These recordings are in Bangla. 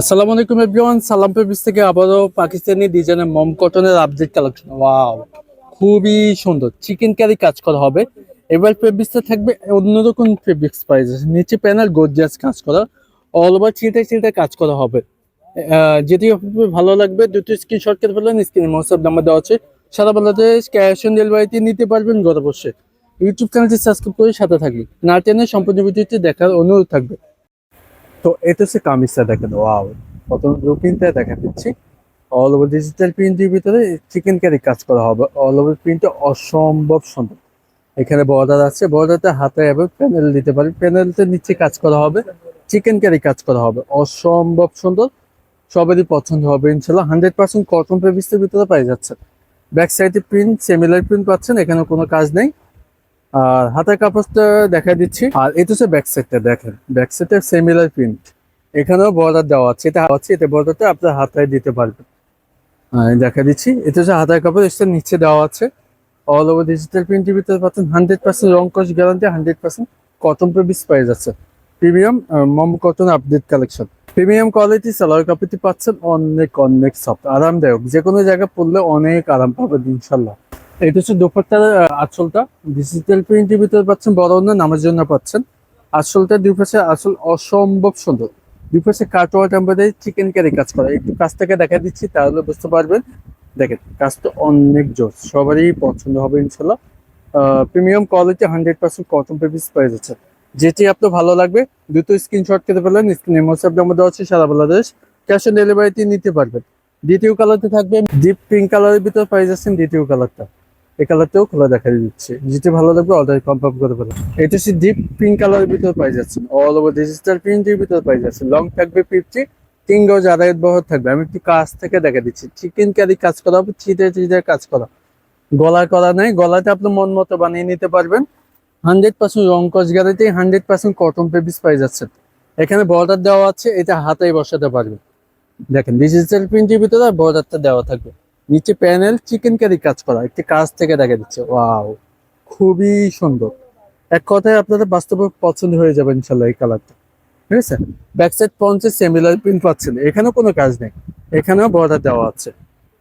আসসালামু আলাইকুম এভরিওয়ান, সালাম পেপিস থেকে আবারও পাকিস্তানি ডিজাইনের মম কটনের আপডেট কালেকশন ওয়াও খুবই সুন্দর। চিকেন কারি কাজ করা হবে। এবার ফেব্রিক্সটা থাকবে অন্যরকম ফেব্রিক্স প্রাইস নিচে প্যানেল গর্জিয়াস কাজ করা। অল ওভার চিটে চিটে কাজ করা হবে। যেটি ভালো লাগবে, দুটো স্ক্রিনশট করে ফেলেন স্ক্রিনে হোয়াটসঅ্যাপ নাম্বার দেওয়া আছে। সারা বাংলাদেশ ক্যাশ অন ডেলিভারিতে নিতে পারবেন ঘরে বসে ইউটিউব চ্যানেলটি সাবস্ক্রাইব করে সাথে থাকবে না টেনে সম্পূর্ণ ভিডিওটি দেখার অনুরোধ থাকবে। তো এটা হচ্ছে কামিজটা দেখেন, ওয়াও। প্রথম ব্লুপ্রিন্টটা দেখা দিচ্ছি অল ওভার ডিজিটাল প্রিন্টের ভিতরে চিকেন কারি কাজ করা হবে। অল ওভার প্রিন্টটা অসম্ভব সুন্দর। এখানে বর্ডার আছে। বর্ডারটা হাতে এবং প্যানেল দিতে পারি প্যানেলটা নিচে কাজ করা হবে। চিকেন কারি কাজ করা হবে। অসম্ভব সুন্দর। সবারই পছন্দ হবে, ইনশাল্লাহ। হান্ড্রেড পার্সেন্ট কটন পেপিসের ভিতরে পাই যাচ্ছে। ব্যাক সাইডে প্রিন্ট সিমিলার প্রিন্ট পাচ্ছেন। এখানে কোনো কাজ নেই। আর হাতের কাপড়টা দেখা দিচ্ছি। আর এটা হচ্ছে ব্যাক সাইডটা দেখেন। ব্যাক সাইডে সিমিলার প্রিন্ট এখানেও বর্ডার দেওয়া আছে। এটা আছে, এটা বর্ডারটা আপনার হাতায় দিতে পারবেন। দেখা দিচ্ছি। এটা হচ্ছে হাতার কাপড়, এটা নিচে দেওয়া আছে। অল ওভার ডিজিটাল প্রিন্টের ভিতরে পাচ্ছেন হান্ড্রেড পার্সেন্ট রং কস গ্যারান্টি হান্ড্রেড পার্সেন্ট কটন পেপিস পাই যাচ্ছে প্রিমিয়াম মম cotton update collection premium quality salwar কাপড়টি পাচ্ছেন অনেক অনেক সফট আরামদায়ক। যে কোনো জায়গায় পরলে অনেক আরাম পাবেন, ইনশাল্লাহ। এটা হচ্ছে দুপাট্টার আঁচলটা। ডিজিটাল প্রিন্টের ভিতরে পাচ্ছেন বড় অন্য নামের জন্য পাচ্ছেন। আঁচলটা দুই পাশে আসল অসম্ভব সুন্দর। দুই পাশে কাটওয়ার্ট এমব্রয়ডারি চিকেন কারি কাজ করা। একটু কাজটাকে দেখা দিচ্ছি, তাহলে বুঝতে পারবেন। দেখেন, কাজটা অনেক জোর, সবারই পছন্দ হবে ইনশাল্লাহ premium quality hundred percent cotton পেপিস পেয়ে যাচ্ছে যেটি আপনার ভালো লাগবে দুটো স্ক্রিনশট কেটে ফেলেন স্ক্রিনে হোয়াটসঅ্যাপ নাম্বার দেওয়া আছে সারা বাংলাদেশ। ক্যাশ অন ডেলিভারিতে নিতে পারবেন। দ্বিতীয় কালারতে থাকবে ডিপ পিঙ্ক কালারের ভিতরে পেয়ে যাচ্ছেন দ্বিতীয় কালারটা এই কালারটাও খোলা দেখা দিচ্ছে। যেটি ভালো লাগবে অর্ডার কনফার্ম করে ফেলেন এটা হচ্ছে ডিপ পিঙ্ক কালারের ভিতরে পাই যাচ্ছেন। অল ওভার ডিজিটাল প্রিন্টের ভিতরে পাই যাচ্ছেন। লং থাকবে ফিফটি তিন গজ আড়াই বহর থাকবে। আমি একটু কাজ থেকে দেখা দিচ্ছি। চিকেন কারি কাজ করা হবে চিটে চিটে কাজ করা। গলা করা নাই। গলাতে আপনি মন মতো বানিয়ে নিতে পারবেন। হান্ড্রেড পার্সেন্ট রং কস গ্যারান্টি, হান্ড্রেড পার্সেন্ট কটন পেপিস পাই যাচ্ছেন। এখানে বর্ডার দেওয়া আছে, এটা হাতেই বসাতে পারবেন। দেখেন ডিজিটাল প্রিন্টের ভিতরে বর্ডারটা দেওয়া থাকবে। নিচে প্যানেল চিকেন কারি কাজ করা, একটি কাজ থেকে দেখা দিচ্ছে ওয়াও খুবই সুন্দর। এক কথায় আপনাদের বাস্তবে পছন্দ হয়ে যাবে ইনশাল্লাহ এই কালারটা ঠিক আছে? ব্যাক সাইড পঞ্চে সেমিলার প্রিন্ট পাচ্ছেন, এখানেও কোনো কাজ নেই, এখানেও বর্ডার দেওয়া আছে,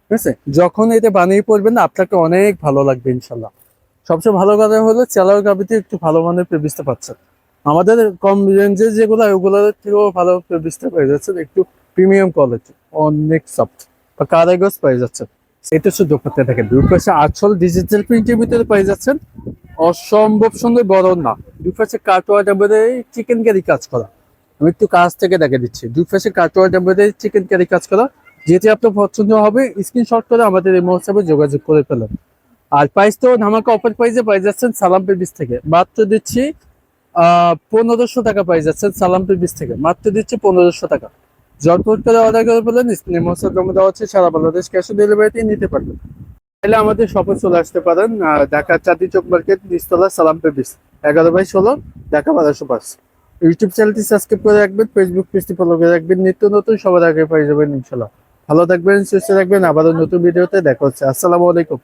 ঠিক আছে? যখন এটা বানিয়ে পড়বেন আপনাকে অনেক ভালো লাগবে ইনশাল্লাহ সবচেয়ে ভালো কথা হলো, চেলার গাবিতে একটু ভালো মানের পেবিসটা পাচ্ছেন। আমাদের কম রেঞ্জের যেগুলো, ওগুলোর থেকেও ভালো পেবিসটা পেয়ে যাচ্ছেন, একটু প্রিমিয়াম কোয়ালিটি অনেক সফট বা কারাগজ পেয়ে যাচ্ছেন। এটা হচ্ছে দোপাতে দেখেন দুই পাশে আচল ডিজিটাল প্রিন্টের ভিতরে পেয়ে যাচ্ছেন। অসম্ভব সুন্দর বড় না। দুই পাশে কাটোয়ার এমব্রয়ডারি চিকেন কারি কাজ করা। আমি একটু কাজ থেকে দেখে দিচ্ছি। দুই পাশে কাটোয়ার এমব্রয়ডারি চিকেন কারি কাজ করা। যেটি আপনার পছন্দ হবে স্ক্রিনশট করে আমাদের এই মহোৎসবে যোগাযোগ করে ফেলেন। আর প্রাইস তো ধামাকা অফার প্রাইসে পাই যাচ্ছেন সালাম পেবিস থেকে। মাত্র দিচ্ছি পনেরোশো টাকা পাই যাচ্ছেন সালাম পেবিস থেকে। মাত্র দিচ্ছি পনেরোশো টাকা। জটপট করে অর্ডার করে ফেলেন স্ক্রিনে জমা দেওয়া হচ্ছে সারা বাংলাদেশ ক্যাশ অন ডেলিভারিতে নিতে পারবেন তাহলে আমাদের শপে চলে আসতে পারেন আহ, ঢাকা চাঁদি চক মার্কেট নিস্তলা সালাম পেবিস এগারো বাই ষোলো ঢাকা বারোশো পাঁচ ইউটিউব চ্যানেলটি সাবস্ক্রাইব করে রাখবেন ফেসবুক পেজটি ফলো করে রাখবেন নিত্য নতুন সবার আগে পেয়ে যাবেন ইনশাল্লাহ ভালো থাকবেন সুস্থ থাকবেন আবারও নতুন ভিডিওতে দেখা হচ্ছে। আসসালামু আলাইকুম।